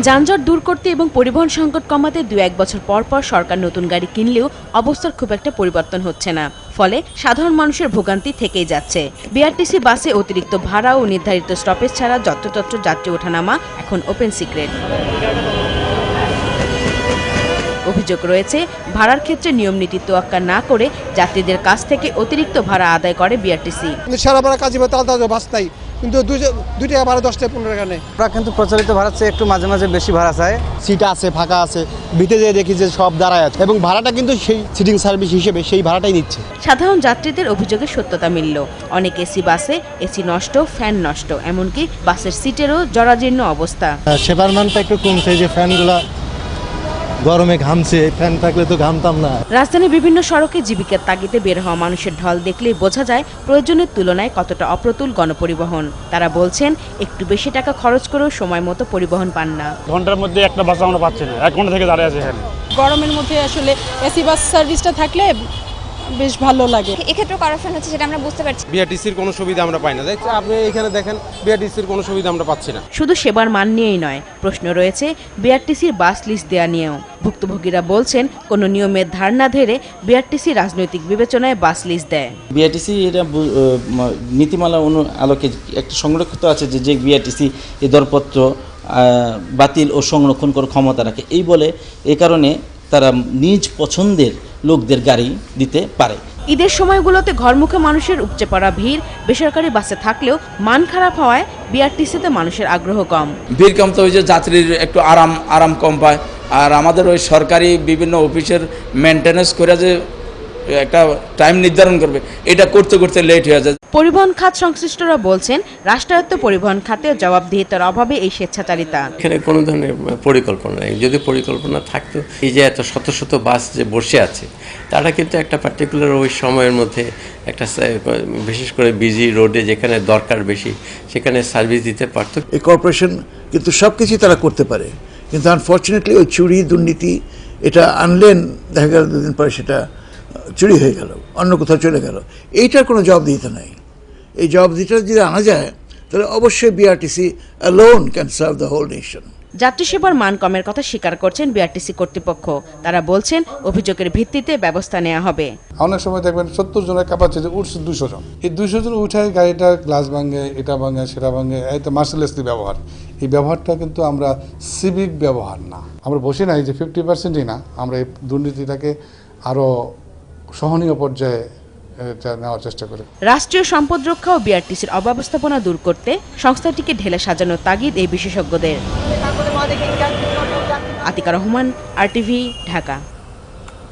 যানজট দূর করতে এবং পরিবহন সংকট কমাতে দু এক বছর পর পর সরকার নতুন গাড়ি কিনলেও অবস্থার খুব একটা পরিবর্তন হচ্ছে না। ফলে সাধারণ মানুষের ভোগান্তি থেকেই যাচ্ছে। বিআরটিসি বাসে অতিরিক্ত ভাড়া ও নির্ধারিত স্টপেজ ছাড়া যত্রতত্র যাত্রী ওঠানামা এখন ওপেন সিক্রেট অভিযোগ রয়েছে, ভাড়ার ক্ষেত্রে নিয়ম নীতি তোয়াক্কা না করে যাত্রীদের কাছ থেকে অতিরিক্ত ভাড়া আদায় করে বিআরটিসি সারা ভাড়া কাজী বাস নাই। কিন্তু দুই টাকা ভাড়া দশ টাকা পনেরো টাকা নেই। ওরা কিন্তু প্রচলিত ভাড়ার চেয়ে একটু মাঝে মাঝে বেশি ভাড়া চায়। সিট আছে ফাঁকা আছে। ভিতরে যেয়ে দেখি যে সব দাঁড়ায় আছে। এবং ভাড়াটা কিন্তু সেই সিটিং সার্ভিস হিসেবে সেই ভাড়াটাই নিচ্ছে। সাধারণ যাত্রীদের অভিযোগের সত্যতা মিলল। অনেক এসি বাসে এসি নষ্ট ফ্যান নষ্ট। এমনকি বাসের সিটেরও জরাজীর্ণ অবস্থা। সেবার মানটা একটু কমছে যে ফ্যানগুলা গরমে ঘামছে ফ্যান থাকলে তো ঘামতাম না। রাজধানীর বিভিন্ন সড়কে জীবিকার তাগিদে বের হওয়া মানুষের ঢল দেখলেই বোঝা যায় প্রয়োজনের তুলনায় কতটা অপ্রতুল গণপরিবহন। তারা বলছেন একটু বেশি টাকা খরচ করেও সময় মতো পরিবহন পান না। ঘণ্টার মধ্যে একটা বাস আমরা পাচ্ছি না এক ঘণ্টা থেকে দাঁড়িয়ে আছে গরমের মধ্যে আসলে এসি বাস সার্ভিসটা থাকলে বেশ ভালো লাগে। এক্ষেত্রেও কারাপশন হচ্ছে সেটা আমরা বুঝতে পারছি। বিআরটিসির কোনো সুবিধা আমরা পাই না। দেখছি আপনি এখানে দেখেন বিআরটিসির কোনো সুবিধা আমরা পাচ্ছি না। শুধু সেবার মান নিয়েই নয় প্রশ্ন রয়েছে বিআরটিসির বাস লিস্ট দেওয়া নিয়েও। ভুক্তভোগীরা বলছেন কোনো নিয়মের ধার না ধরে বিআরটিসি রাজনৈতিক বিবেচনায় বাস লিস্ট দেয়। বিআরটিসি এটা নীতিমালা অনু আলোকে একটা সংরক্ষিত আছে যে যে বিআরটিসি এই দরপত্র বাতিল ও সংরক্ষণ করার ক্ষমতা রাখে। এই বলে এ কারণে তারা নিজ পছন্দের লোকদের গাড়ি দিতে পারে। ঈদের সময়গুলোতে ঘরমুখে মানুষের উপচে পড়া ভিড় বেসরকারি বাসে থাকলেও মান খারাপ হওয়ায় বিআরটিসিতে মানুষের আগ্রহ কম। ভিড় কম তো ওই যে যাত্রীর একটু আরাম আরাম কম পায়। আর আমাদের ওই সরকারি বিভিন্ন অফিসের মেনটেন্যান্স করে যে একটা টাইম নির্ধারণ করবে। এটা করতে করতে লেট হয়ে যায়। পরিবহন খাত সংশ্লিষ্টরা বলছেন রাষ্ট্রায়ত্ত পরিবহন খাতে জবাবদিহিতার অভাবে এই স্বেচ্ছাচারিতা। এখানে কোনো ধরনের পরিকল্পনা নেই। যদি পরিকল্পনা থাকতো এই যে এত শত শত বাস যে বসে আছে তারা কিন্তু একটা পার্টিকুলার ওই সময়ের মধ্যে একটা বিশেষ করে বিজি রোডে যেখানে দরকার বেশি সেখানে সার্ভিস দিতে পারতো। এই কর্পোরেশন কিন্তু সব কিছুই তারা করতে পারে। কিন্তু আনফর্চুনেটলি ওই চুরি দুর্নীতি এটা আনলেন দেখা গেল দুদিন পরে সেটা চুরি হয়ে গেল অন্য কোথাও চলে গেল। এইটার কোনো জবাবদিহিতা নাই। এই জবাবদিহিতা যদি আনা যায় তাহলে অবশ্যই BRTC alone can serve the whole nation যাত্রী সেবার মান কমের কথা স্বীকার করছেন বিআরটিসি কর্তৃপক্ষ। তারা বলছেন অভিযোগের ভিত্তিতে ব্যবস্থা নেওয়া হবে। অনেক সময় দেখবেন সত্তর জনের ক্যাপাসিটি উঠছে দুশো জন। এই দুশো জন উঠে গাড়িটা গ্লাস ভাঙে এটা ভাঙে সেটা ভাঙে এই তো মার্সেলেসলি ব্যবহার। এই ব্যবহারটা কিন্তু আমরা সিভিক ব্যবহার না। আমরা বসে নাই যে ফিফটি পার্সেন্টই না আমরা এই দুর্নীতিটাকে আরও সহনীয় পর্যায়ে নেওয়ার চেষ্টা করে। রাষ্ট্রীয় সম্পদ রক্ষা ও বিআরটিসির অব্যবস্থাপনা দূর করতে সংস্থাটিকে ঢেলে সাজানোর তাগিদ এই বিশেষজ্ঞদের। আতিকা রহমান আরটিভি ঢাকা।